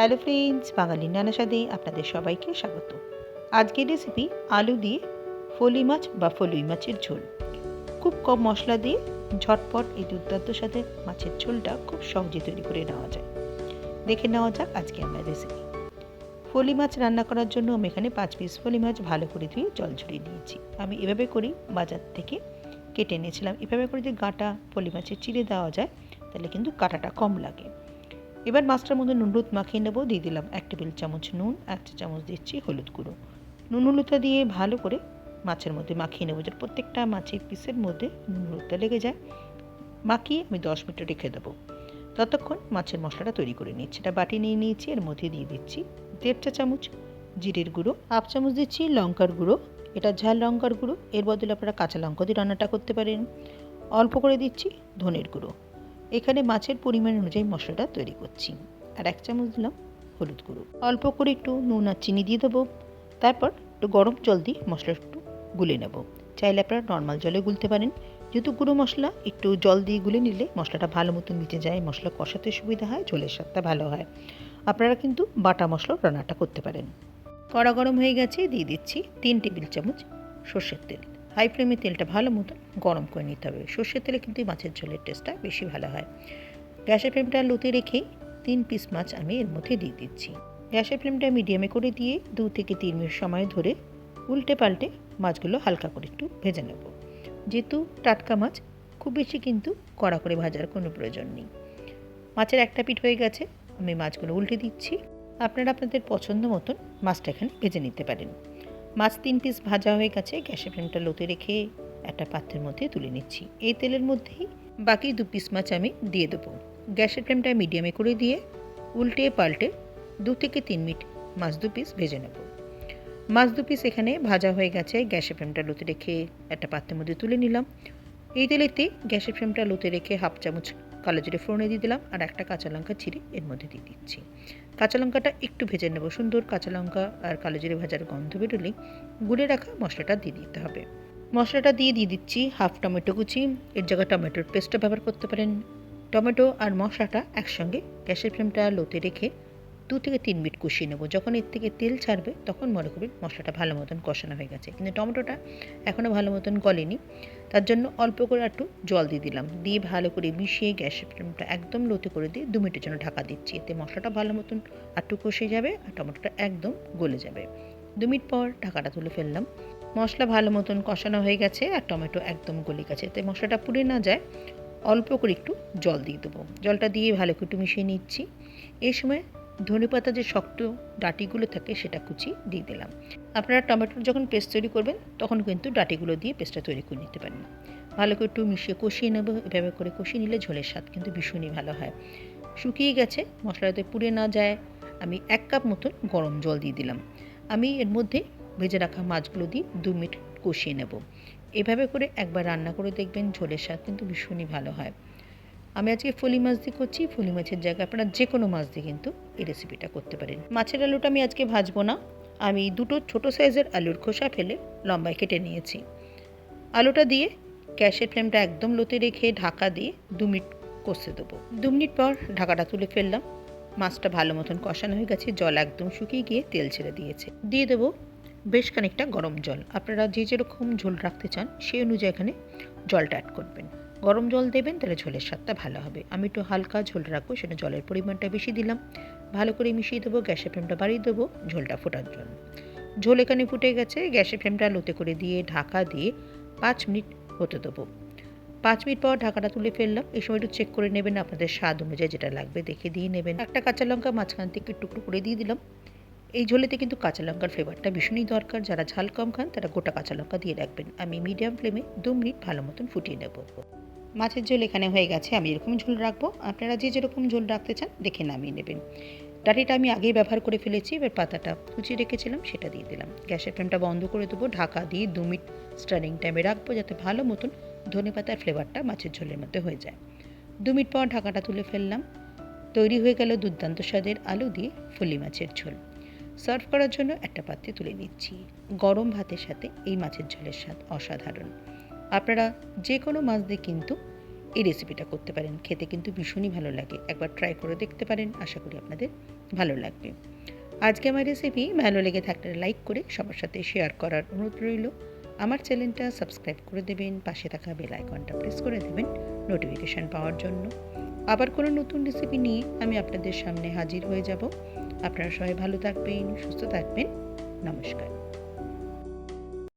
Hello friends, বাঙালি নানা স্বাদে আপনাদের সবাইকে স্বাগত। আজকের রেসিপি আলু দিয়ে ফলি মাছ বা ফলুই মাছের ঝোল। খুব কম মশলা দিয়ে ঝটপট এই দুর্দান্ত সাথে মাছের ঝোলটা খুব সহজে তৈরি করে নেওয়া যায়। দেখে নেওয়া যাক আজকে আমার রেসিপি ফলি মাছ রান্না করার জন্য আমি এখানে পাঁচ পিস ফলি মাছ ভালো করে ধুয়ে জল ঝরিয়ে নিয়েছি। আমি এভাবে করেই বাজার থেকে কেটে নিয়েছিলাম এভাবে করে যে গাঁটা ফলি মাছের চিড়ে দেওয়া যায়, তাহলে কিন্তু কাঁটাটা কম লাগে। এবার মাছটার মধ্যে নুন হলুদ মাখিয়ে নেব, দিয়ে দিলাম এক টেবিল চামচ নুন, এক চা চামচ দিচ্ছি হলুদ গুঁড়ো। নুন হলুদটা দিয়ে ভালো করে মাছের মধ্যে মাখিয়ে নেব, যাতে প্রত্যেকটা মাছের পিসের মধ্যে নুন হলুদটা লেগে যায়। মাখিয়ে আমি দশ মিনিট রেখে দেবো। ততক্ষণ মাছের মশলাটা তৈরি করে নিচ্ছি, এটা বাটি নিয়ে নিয়েছি, এর মধ্যে দিয়ে দিচ্ছি দেড় চা চামচ জিরের গুঁড়ো, হাফ চামচ দিচ্ছি লঙ্কার গুঁড়ো, এটা ঝাল লঙ্কার গুঁড়ো, এর বদলে আপনারা কাঁচা লঙ্কা দিয়ে রান্নাটা করতে পারেন। অল্প করে দিচ্ছি ধনের গুঁড়ো। এখানে মাছের পরিমাণ অনুযায়ী মশলাটা তৈরি করছি। আর এক চামচ দিলাম হলুদ গুঁড়ো। অল্প করে একটু নুন আর চিনি দিয়ে দেবো। তারপর একটু গরম জল দিয়ে মশলা একটু গুলে নেব। চাইলে আপনারা নর্মাল জলে গুলতে পারেন। যেহেতু গুঁড়ো মশলা, একটু জল দিয়ে গুলে নিলে মশলাটা ভালো মতো মিটে যায়, মশলা কষাতে সুবিধা হয়, ঝোলের স্বাদটা ভালো হয়। আপনারা কিন্তু বাটা মশলা রান্নাটা করতে পারেন। কড়া গরম হয়ে গেছে, দিয়ে দিচ্ছি তিন টেবিল চামচ সর্ষের তেল। হাই ফ্লেমে তেলটা ভালো মতো গরম করে নিতে হবে। সর্ষের তেলে কিন্তু মাছের ঝোলের টেস্টটা বেশি ভালো হয়। গ্যাসের ফ্লেমটা লোতে রেখেই তিন পিস মাছ আমি এর মধ্যে দিয়ে দিচ্ছি। গ্যাসের ফ্লেমটা মিডিয়ামে করে দিয়ে দু থেকে তিন মিনিট সময় ধরে উল্টে পাল্টে মাছগুলো হালকা করে একটু ভেজে নেব। যেহেতু টাটকা মাছ, খুব বেশি কিন্তু কড়া করে ভাজার কোনো প্রয়োজন নেই। মাছের একটা পিঠ হয়ে গেছে, আমি মাছগুলো উল্টে দিচ্ছি। আপনারা আপনাদের পছন্দ মতন মাছটা এখানে ভেজে নিতে পারেন। মাছ তিন পিস ভাজা হয়ে গেছে, গ্যাসের ফ্লেমটা লোতে রেখে একটা পাত্রের মধ্যে তুলে নিচ্ছি। এই তেলের মধ্যেই বাকি দু পিস মাছ আমি দিয়ে দেবো। গ্যাসের ফ্লেমটা মিডিয়ামে করে দিয়ে উল্টে পাল্টে দু থেকে তিন মিনিট মাছ দু পিস ভেজে নেব। মাছ দু পিস এখানে ভাজা হয়ে গেছে, গ্যাসের ফ্লেমটা লোতে রেখে একটা পাত্রের মধ্যে তুলে নিলাম। এই তেলেতে গ্যাসের ফ্লেমটা লোতে রেখে হাফ চামচ কালো জিরে ফোড়নে দিয়ে দিলাম আর একটা কাঁচা লঙ্কা ছিঁড়ে এর মধ্যে দিয়ে দিচ্ছি। কাঁচা লঙ্কাটা একটু ভেজে নেব। সুন্দর কাঁচা লঙ্কা আর কালো জিরে ভাজার গন্ধ বেরোলেই গুলে রাখা মশলাটা দিয়ে দিতে হবে। মশলাটা দিয়ে দিয়ে দিচ্ছি হাফ টমেটো কুচি। এর জায়গায় টমেটোর পেস্টটা ব্যবহার করতে পারেন। টমেটো আর মশলাটা একসঙ্গে গ্যাসের ফ্লেমটা লোতে রেখে দু থেকে তিন মিনিট কষিয়ে নেব। যখন এর থেকে তেল ছাড়বে, তখন মনে করবেন মশলাটা ভালো মতন কষানো হয়ে গেছে। কিন্তু টমেটোটা এখনও ভালো মতন গলেনি। তার জন্য অল্প করে একটু জল দিয়ে দিলাম। দিয়ে ভালো করে মিশিয়ে গ্যাসের ফ্লেমটা একদম লোতে করে দিয়ে দু মিনিটের জন্য ঢাকা দিচ্ছি। এতে মশলাটা ভালো মতন একটু কষে যাবে আর টমেটোটা একদম গলে যাবে। দু মিনিট পর ঢাকাটা তুলে ফেললাম। মশলা ভালো মতন কষানো হয়ে গেছে আর টমেটো একদম গলে গেছে। এতে মশলাটা পুড়ে না যায়, অল্প করে একটু জল দিয়ে দেবো। জলটা দিয়ে ভালো করে একটু মিশিয়ে নিচ্ছি। এই সময় ধনে পাতা যে শক্ত ডাটিগুলো থাকে সেটা কুচি দিয়ে দিলাম। আপনারা টমেটোর যখন পেস্ট তৈরি করবেন, তখন কিন্তু ডাটিগুলো দিয়ে পেস্টটা তৈরি করে নিতে পারেন। ভালো করে একটু মিশিয়ে কষিয়ে নেব, এভাবে করে কষিয়ে নিলে ঝোলের স্বাদ কিন্তু ভীষণই ভালো হয়। শুকিয়ে গেছে মশলাতে পুড়ে না যায়, আমি এক কাপ মতন গরম জল দিয়ে দিলাম। আমি এর মধ্যে ভেজে রাখা মাছগুলো দিয়ে দু মিনিট কষিয়ে নেব। এভাবে করে একবার রান্না করে দেখবেন ঝোলের স্বাদ কিন্তু ভীষণই ভালো হয়। আমি আজকে ফলি মাছ দিয়ে করছি, ফলি মাছের জায়গায় আপনারা যে কোনো মাছ দিয়ে কিন্তু এই রেসিপিটা করতে পারেন। মাছের আলুটা আমি আজকে ভাজবো না, আমি দুটো ছোট সাইজের আলুর খোসা ফেলে লম্বায় কেটে নিয়েছি। আলুটা দিয়ে গ্যাসের ফ্লেমটা একদম লোতে রেখে ঢাকা দিয়ে দু মিনিট কষতে দেবো। দু মিনিট পর ঢাকাটা তুলে ফেললাম, মাছটা ভালো মতন কষানো হয়ে গেছে, জল একদম শুকিয়ে গিয়ে তেল ছেড়ে দিয়েছে। দিয়ে দেবো বেশ খানিকটা গরম জল, আপনারা যে যেরকম ঝোল রাখতে চান সেই অনুযায়ী এখানে জলটা অ্যাড করবেন। গরম জল দেবেন, তাহলে ঝোলের স্বাদটা ভালো হবে। আমি একটু হালকা ঝোল রাখব সেটা জলের পরিমাণটা বেশি দিলাম। ভালো করে মিশিয়ে দেবো, গ্যাসের ফ্লেমটা বাড়িয়ে দেবো, ঝোলটা ফোটার জন্য। ঝোল এখানে ফুটে গেছে, গ্যাসের ফ্লেমটা লোতে করে দিয়ে, ঢাকা দিয়ে পাঁচ মিনিট হতে দেবো। পাঁচ মিনিট পর ঢাকাটা তুলে ফেললাম। এই সময় একটু চেক করে নেবেন আপনাদের স্বাদ অনুযায়ী যেটা লাগবে, দেখে দিয়ে নেবেন। একটা কাঁচা লঙ্কা মাঝখান থেকে টুকরো করে দিয়ে দিলাম। এই ঝোলেতে কিন্তু কাঁচা লঙ্কার ফ্লেভারটা ভীষণই দরকার। যারা ঝাল কম খান, তারা গোটা কাঁচা লঙ্কা দিয়ে রাখবেন। আমি মিডিয়াম ফ্লেমে দু মিনিট ভালো মতন ফুটিয়ে নেব। মাছের ঝোল এখানে হয়ে গেছে, আমি এরকম ঝোল রাখব। আপনারা যে যেরকম ঝোল রাখতে চান, দেখে নামিয়ে নেবেন। ডাটিটা আমি আগেই ব্যবহার করে ফেলেছি, এবার পাতাটা কুচিয়ে রেখেছিলাম, সেটা দিয়ে দিলাম। গ্যাসের ফ্লেমটা বন্ধ করে দেবো, ঢাকা দিয়ে দু মিনিট স্টারিং টাইমে রাখব, যাতে ভালো মতন ধনে পাতার ফ্লেভারটা মাছের ঝোলের মধ্যে হয়ে যায়। দু মিনিট পর ঢাকাটা তুলে ফেললাম। তৈরি হয়ে গেল দুর্দান্ত স্বাদের আলু দিয়ে ফলি মাছের ঝোল। সার্ভ করার জন্য একটা পাত্রে তুলে নিচ্ছি। গরম ভাতের সাথে এই মাছের ঝোলের স্বাদ অসাধারণ। আপনারা যে কোনো মাছ দিয়ে কিন্তু এই রেসিপিটা করতে পারেন। খেতে কিন্তু ভীষণই ভালো লাগে। একবার ট্রাই করে দেখতে পারেন। আশা করি আপনাদের ভালো লাগবে। আজকে আমার রেসিপি ভালো লেগে থাকলে লাইক করে সবার সাথে শেয়ার করার অনুরোধ রইল। আমার চ্যানেলটা সাবস্ক্রাইব করে দেবেন। পাশে থাকা বেল আইকনটা প্রেস করে দেবেন নোটিফিকেশান পাওয়ার জন্য। আবার কোনো নতুন রেসিপি নিয়ে আমি আপনাদের সামনে হাজির হয়ে যাব। আপনারা সবাই ভালো থাকবেন, সুস্থ থাকবেন। নমস্কার।